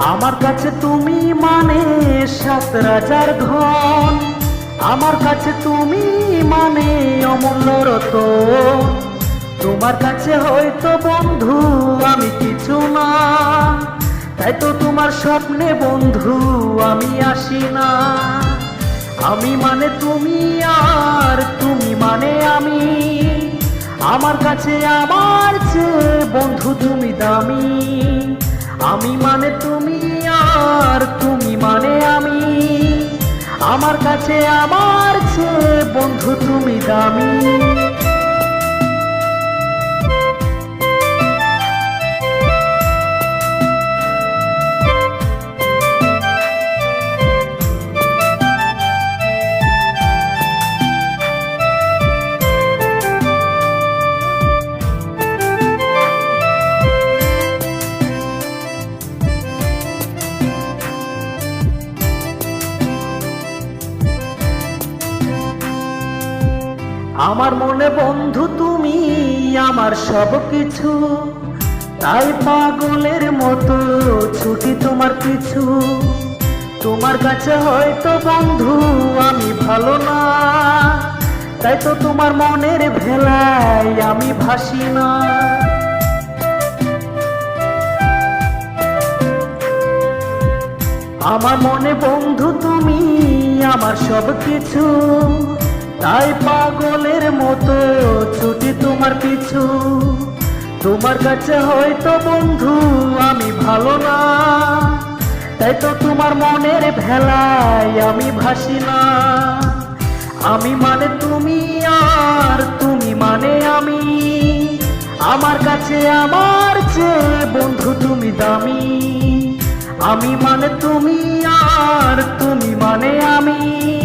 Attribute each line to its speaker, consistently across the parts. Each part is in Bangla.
Speaker 1: আমার কাছে তুমি মানে সাত রাজার ধন। আমার কাছে তুমি মানে অমূল্য রতন তোমার কাছে হয়তো বন্ধু আমি কিছু না। তাই তো তোমার স্বপ্নে বন্ধু আমি আসি না। আমি মানে তুমি আর তুমি মানে আমি। আমার কাছে আমার চেয়ে বন্ধু তুমি দামি। আমি মানে তুমি আর তুমি মানে আমি। আমার কাছে আমার চেয়ে বন্ধু তুমি দামি। আমার মনে বন্ধু তুমি, আমার সব কিছু। তাই পাগলের মতো ছুটি তোমার কিছু তোমার কাছে হয়তো বন্ধু আমি ভালো না। তাই তো তোমার মনের ভেলায় আমি ভাসি না। আমার মনে বন্ধু তুমি, আমার সব কিছু। তাই পাগলের মতো ছুটি তোমার পিছু। তোমার কাছে হয়তো বন্ধু আমি ভালো না। তাই তো তোমার মনের ভেলায় আমি ভাসি না। আমি মানে তুমি আর তুমি মানে আমি। আমার কাছে আমার চেয়ে বন্ধু তুমি দামি। আমি মানে তুমি আর তুমি মানে আমি।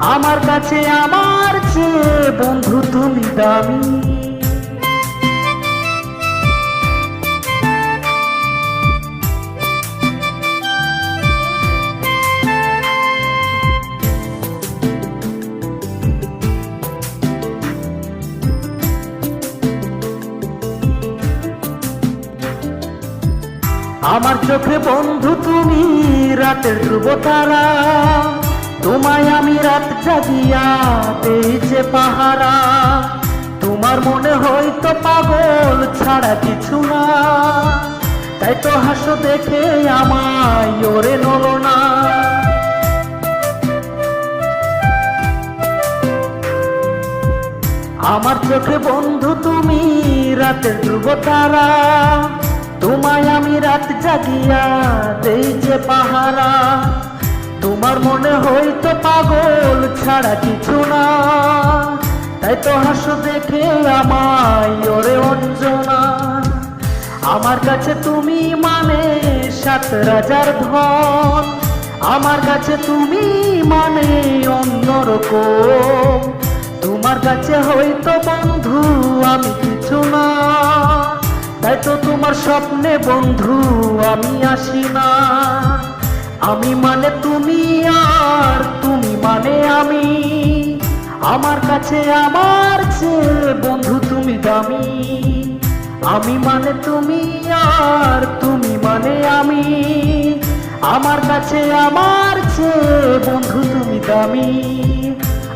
Speaker 1: আমার কাছে আমার চেয়ে বন্ধু তুমি দামি। আমার চোখে বন্ধু তুমি রাতের ধ্রুব তারা পাহারা, তোমার মনে হয়তো পাগল ছাড়া কিছু না। তাই তো হাসো দেখে আমায়, ওরে নলো না আমার চোখে বন্ধু তুমি, রাতের ধ্রুব তারা। তোমায় আমি রাত জাগিয়া দেই যে পাহারা। তোমার মনে হইতো পাগল ছাড়া কিছু না। তাই তো হাসো দেখে আমায়, ওরে অঞ্জনা। আমার কাছে তুমি মানে সাত রাজার ধন। আমার কাছে তুমি মানে অন্যরকম তোমার কাছে হয়তো বন্ধু আমি কিছু না। তাই তো তোমার স্বপ্নে বন্ধু আমি আসি না। আমি মানে তুমি আর তুমি মানে আমি। আমার কাছে আমার চেয়ে বন্ধু তুমি দামি। আমি মানে তুমি আর তুমি মানে আমি। আমার কাছে আমার চেয়ে বন্ধু তুমি দামি।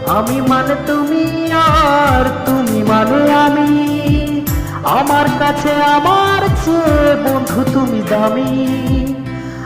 Speaker 1: আমি মানে তুমি আর তুমি মানে আমি। আমার কাছে আমার চেয়ে বন্ধু তুমি দামি।